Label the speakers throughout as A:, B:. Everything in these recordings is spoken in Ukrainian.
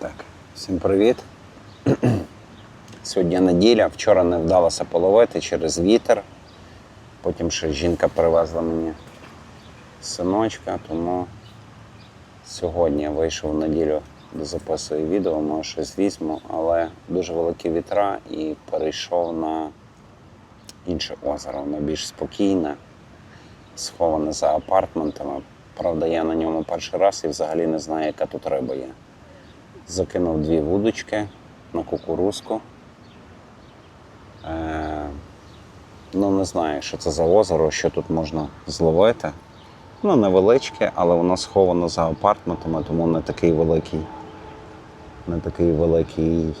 A: Так, всім привіт. Сьогодні неділя. Вчора не вдалося половити через вітер. Потім ще жінка привезла мені синочка, тому сьогодні я вийшов в неділю до записую відео, може щось візьму, але дуже великі вітра і перейшов на інше озеро, воно більш спокійне, сховане за апартментами. Правда, я на ньому перший раз і взагалі не знаю, яка тут риба є. Закинув дві вудочки на кукурузку. Е, ну, не знаю, що це за озеро, що тут можна зловити. Ну, невеличке, але воно сховано за апартментами, тому не такий великий, не такий великий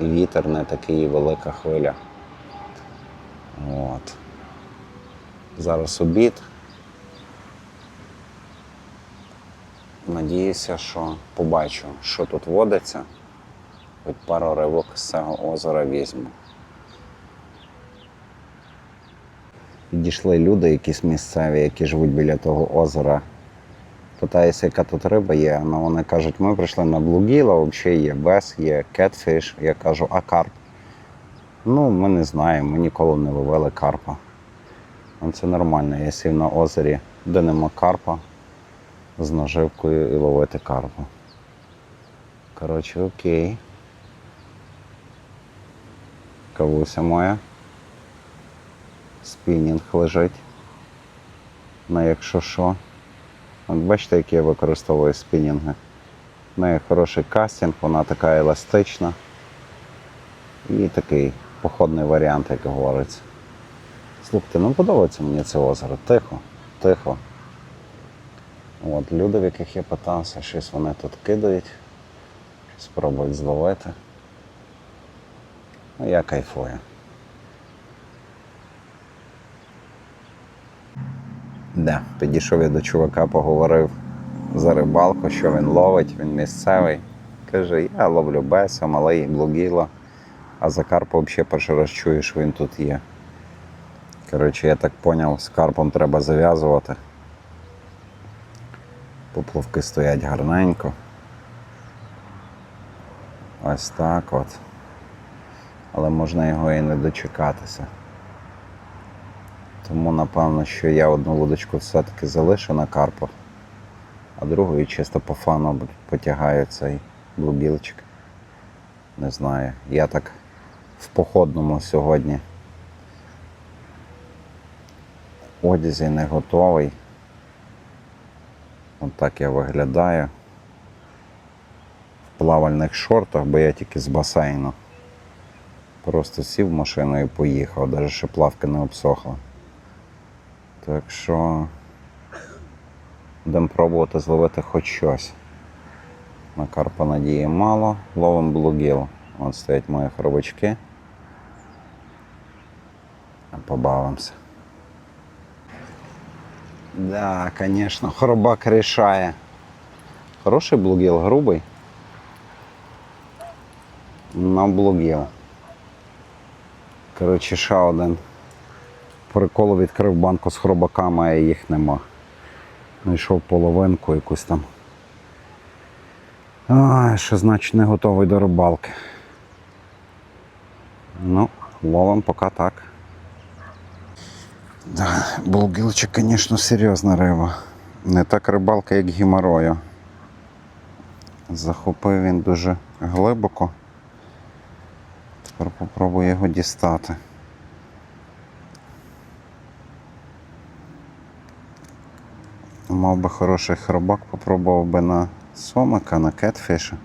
A: вітер, не такий велика хвиля. От. Зараз обід. Надіюся, що побачу, що тут водиться. Хоч пару ривок з цього озера візьму. Підійшли люди, якісь місцеві, які живуть біля того озера. Питаюся, яка тут риба є. Ну вони кажуть, ми прийшли на блугіла, взагалі є бес, є кетфіш. Я кажу, а карп? Ну, ми не знаємо, ми ніколи не ловили карпа. Ну, Це нормально. Я сів на озері, де нема карпа, з наживкою і ловити карпу. Коротше, окей. Кавуся моя. Спінінг лежить. На якщо що. От бачите, які я використовую спінінги. В неї хороший кастинг, вона така еластична. І такий походний варіант, як говориться. Слухайте, ну подобається мені це озеро. Тихо, тихо. От, люди, в яких я питався, щось вони тут кидають, щось пробують зловити. Ну, я кайфую. Да, підійшов я до чувака, поговорив за рибалку, що він ловить, він місцевий. Каже, я ловлю беса, малий, блугіло, а за карпа взагалі перший раз чую, що він тут є. Коротше, я так зрозумів, з карпом треба зав'язувати. Поплавки стоять гарненько. Ось так от. Але можна його і не дочекатися. Тому напевно, що я одну вудочку все-таки залишу на карпах, а другою чисто по фану потягаю цей блубілчик. Не знаю. Я так в походному сьогодні одязі не готовий. От так я виглядаю. В плавальних шортах, бо я тільки з басейну. Просто сів в машину і поїхав, навіть ще плавки не обсохла. Так що будемо пробувати зловити хоч щось. На карпа надії мало, ловим блугіл. От стоять мої хробачки. Побавимося. Да, конечно, хробак рішає. Хороший блугіл, грубий. На блугіл. Коротше, ще один. Прикол відкрив банку з хробаками, а їх нема. Знайшов половинку якусь там. Ай, що значить не готовий до рибалки. Ну, ловим поки так. Да, Булгілчик, звісно, серйозна риба. Не так рибалка, як гімарою. Захопив він дуже глибоко. Тепер попробую його дістати. Мав би хороший хробак, попробував би на сомика, на кетфіша.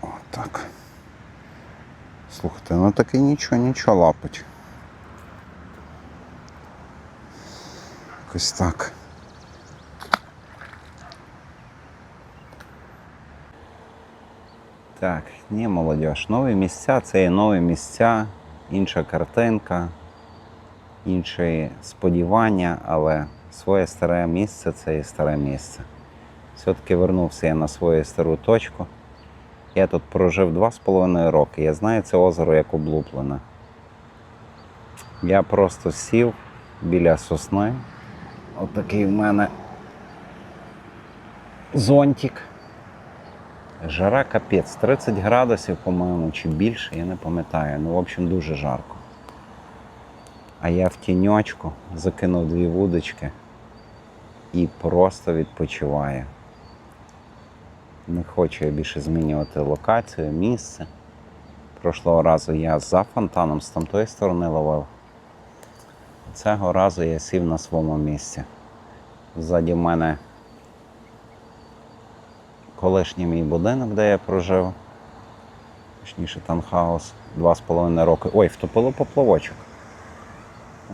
A: Отак. Слухайте, ну таки нічого, нічого лапить. Якось так. Так, ні, молодь, нові місця це є нові місця, інша картинка, інші сподівання, але своє старе місце це і старе місце. Все-таки вернувся я на свою стару точку. Я тут прожив два з половиною роки. Я знаю це озеро як облуплене. Я просто сів біля сосни. Отакий в мене зонтик. Жара капець, 30 градусів, по-моєму, чи більше, я не пам'ятаю. Ну, в общем, дуже жарко. А я в тіньочку закинув дві вудочки і просто відпочиваю. Не хочу я більше змінювати локацію, місце. Прошлого разу я за фонтаном з тамтої сторони ловив. Цього разу я сів на своєму місці. Ззаді мене колишній мій будинок, де я прожив. Точніше, танхаус. Два з половиною роки. Ой, втопило поплавочок.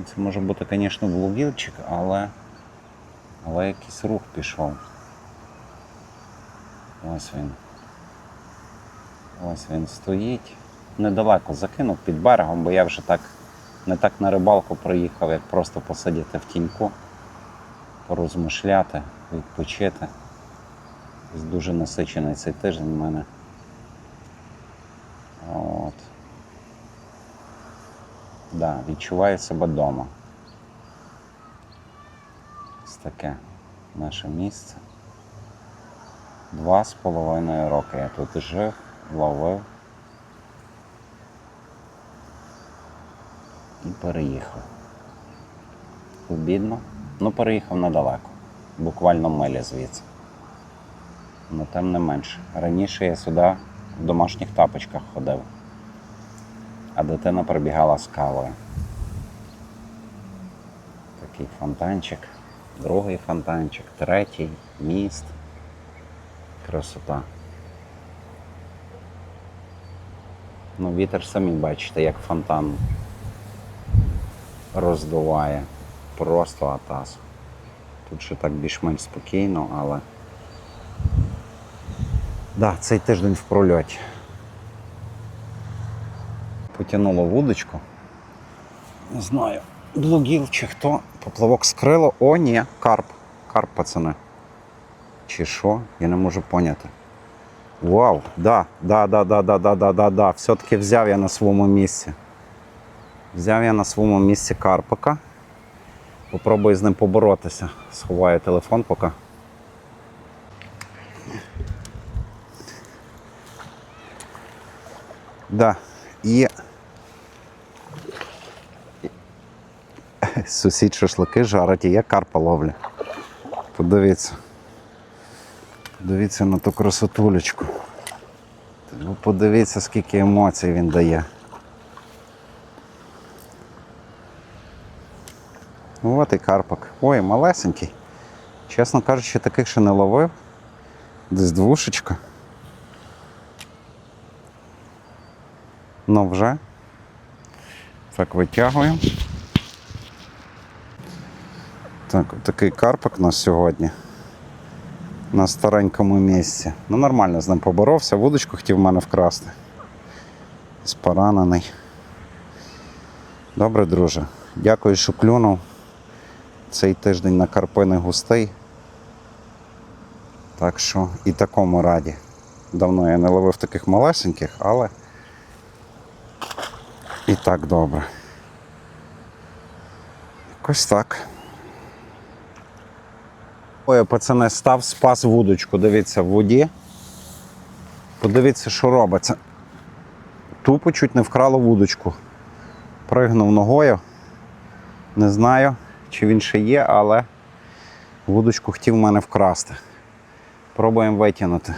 A: Це може бути, звісно, блугівчик, але. Але якийсь рух пішов. Ось він. Ось він стоїть. Недалеко закинув під берегом, бо я вже так не так на рибалку приїхав, як просто посидіти в тіньку, порозмишляти, відпочити. Дуже насичений цей тиждень в мене. От. Да, відчуваю себе вдома. Ось таке наше місце. Два з половиною роки я тут жив, ловив і переїхав. Обідно. Ну, переїхав недалеко, буквально милі звідси. Ну, тим не менше. Раніше я сюди в домашніх тапочках ходив, а дитина прибігала з кавою. Такий фонтанчик, другий фонтанчик, третій, міст. Красота. Ну, вітер самі бачите, як фонтан роздуває. Просто атас. Тут ще так більш-менш спокійно, але. Да, цей тиждень в прольоті. Потянуло вудочку. Не знаю, блугіл чи хто. Поплавок скрило. О, ні, карп. Карп, пацани. Чи що? Я не можу поняти. Вау, да, да, да, да, да, да, да, да, да. Все-таки взяв я на своєму місці. Взяв я на своєму місці карпика. Попробую з ним поборотися. Сховаю телефон поки. Да. І сусід шашлики жарить, і я карпа ловлю. Подивіться. Подивіться на ту красотулечку. Ви подивіться, скільки емоцій він дає. От і карпак. Ой, малесенький. Чесно кажучи, таких ще не ловив. Десь двушечка. Ну вже. Так, витягуємо. Так, такий карпик у нас сьогодні. На старенькому місці. Ну, нормально з ним поборовся, вудочку хотів в мене вкрасти. Споранений. Добре, друже. Дякую, що клюнув. Цей тиждень на карпини густий. Так що і такому раді. Давно я не ловив таких малесеньких, але і так добре. Якось так. Ой, пацани, став, спас вудочку. Дивіться, в воді. Подивіться, що робиться. Тупо чуть не вкрало вудочку. Пригнув ногою. Не знаю, чи він ще є, але вудочку хотів в мене вкрасти. Пробуємо витягнути.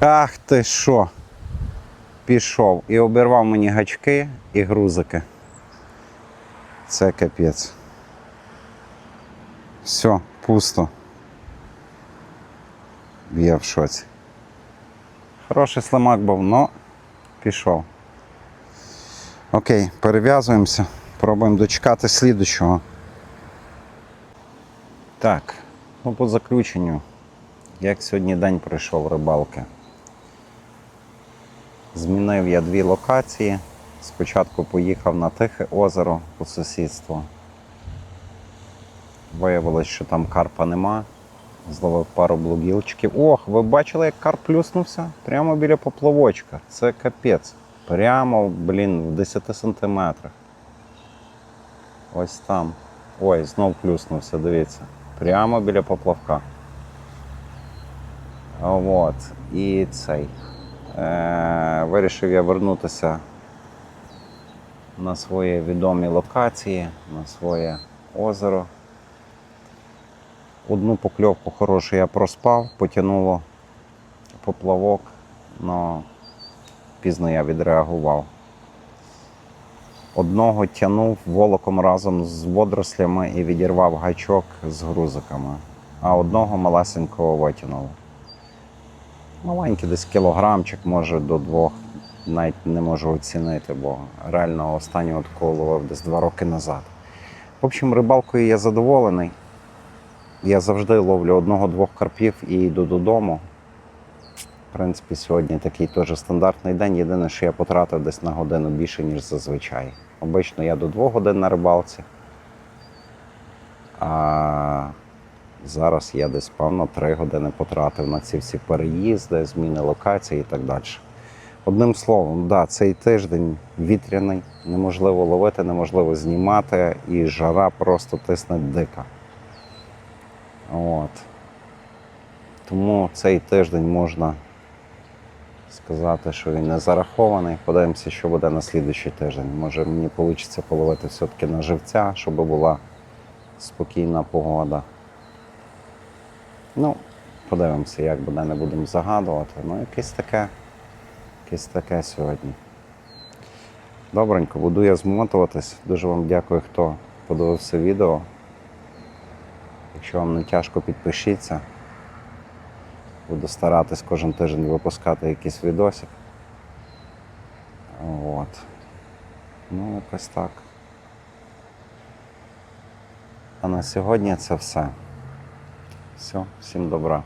A: Ах ти що? Пішов і обірвав мені гачки і грузики. Це капець. Все, пусто. Я в шоці. Хороший слимак був, но пішов. Окей, перев'язуємося. Пробуємо дочекати слідучого. Так, ну по заключенню. Як сьогодні день пройшов рибалки? Змінив я дві локації. Спочатку поїхав на Тихе озеро по сусідству. Виявилось, що там карпа нема. Зловив пару блугілчиків. Ох, ви бачили, як карп плюснувся? Прямо біля поплавочка. Це капець. Прямо, блін, в 10 сантиметрах. Ось там. Ой, знов плюснувся, дивіться. Прямо біля поплавка. От. І цей. Е, вирішив я вернутися на свої відомі локації, на своє озеро. Одну покльовку хорошу я проспав, потягнуло поплавок, але пізно я відреагував. Одного тягнув волоком разом з водорослями і відірвав гачок з грузиками, а одного малесенького витягнув. Маленький десь кілограмчик, може до двох, навіть не можу оцінити, бо реально останнього такого ловив десь два роки назад. В общем, рибалкою я задоволений. Я завжди ловлю одного-двох карпів і йду додому. В принципі, сьогодні такий теж стандартний день. Єдине, що я потратив десь на годину більше, ніж зазвичай. Обично я до двох годин на рибалці. А зараз я десь, певно, три години потратив на ці всі переїзди, зміни локації і так далі. Одним словом, да, цей тиждень вітряний, неможливо ловити, неможливо знімати, і жара просто тисне дика. От. Тому цей тиждень можна сказати, що він не зарахований. Подивимося, що буде на слідуючий тиждень. Може мені вийде половити все-таки на живця, щоб була спокійна погода. Ну, подивимося, як буде, не будемо загадувати. Ну, якесь таке, якесь таке сьогодні. Добренько, буду я змотуватись. Дуже вам дякую, хто подивився відео. Якщо вам не тяжко, підпишіться. Буду старатись кожен тиждень випускати якийсь відосик. От. Ну, якось так. А на сьогодні це все. Все, всім добра.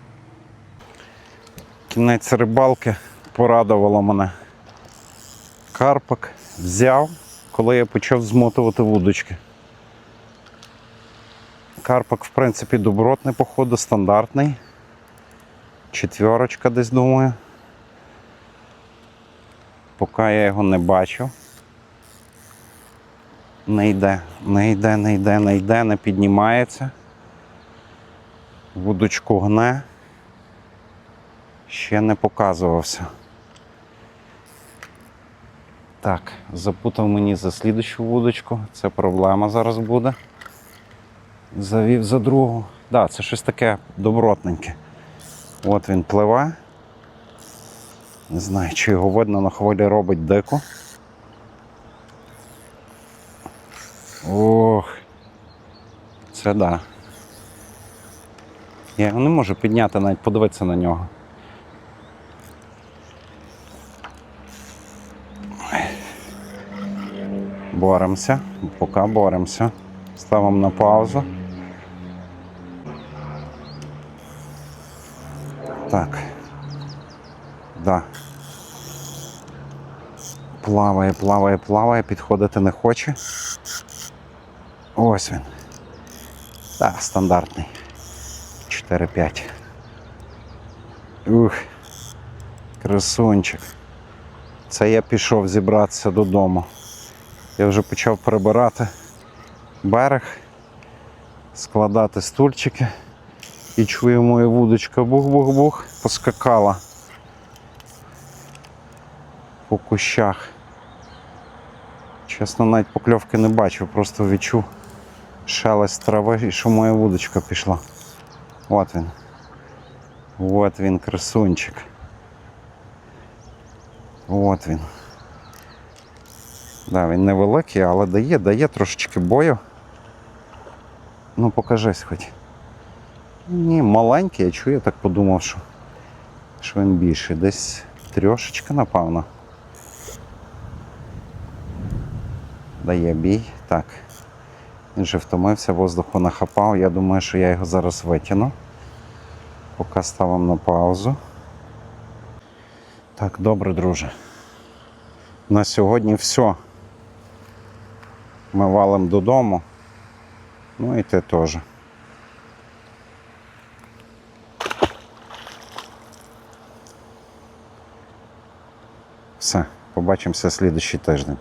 A: Кінець рибалки порадувало мене. Карпик взяв, коли я почав змотувати вудочки. Карпак, в принципі, добротний, походу, стандартний. Четверочка десь думаю. Поки я його не бачу. Не йде, не йде, не йде, не йде, не піднімається. Вудочку гне. Ще не показувався. Так, запутав мені за слідущу вудочку. Це проблема зараз буде завів за другу. Так, да, це щось таке добротненьке. От він пливе. Не знаю, чи його видно на хвилі робить дику. Ох, це да. Я його не можу підняти, навіть подивитися на нього. Боремося, поки боремося. Ставимо на паузу. Так. Да. Плаває, плаває, плаває, підходити не хоче. Ось він. Так, стандартний. 4-5. Ух. Красунчик. Це я пішов зібратися додому. Я вже почав прибирати берег, складати стульчики. І чую моя вудочка бух-бух-бух поскакала по кущах. Чесно, навіть покльовки не бачив, просто відчув шелест трави і що моя вудочка пішла. От він. От він, красунчик. От він. Да, він невеликий, але дає, дає трошечки бою. Ну, покажись хоч. Ні, маленький, я чую, я так подумав, що, що він більший. Десь трьошечка, напевно. Дає бій. Так. Він же втомився, воздуху нахапав. Я думаю, що я його зараз витягну. Поки ставимо на паузу. Так, добре, друже. На сьогодні все. Ми валимо додому. Ну і ти теж. Все, побачимося слідчий тиждень.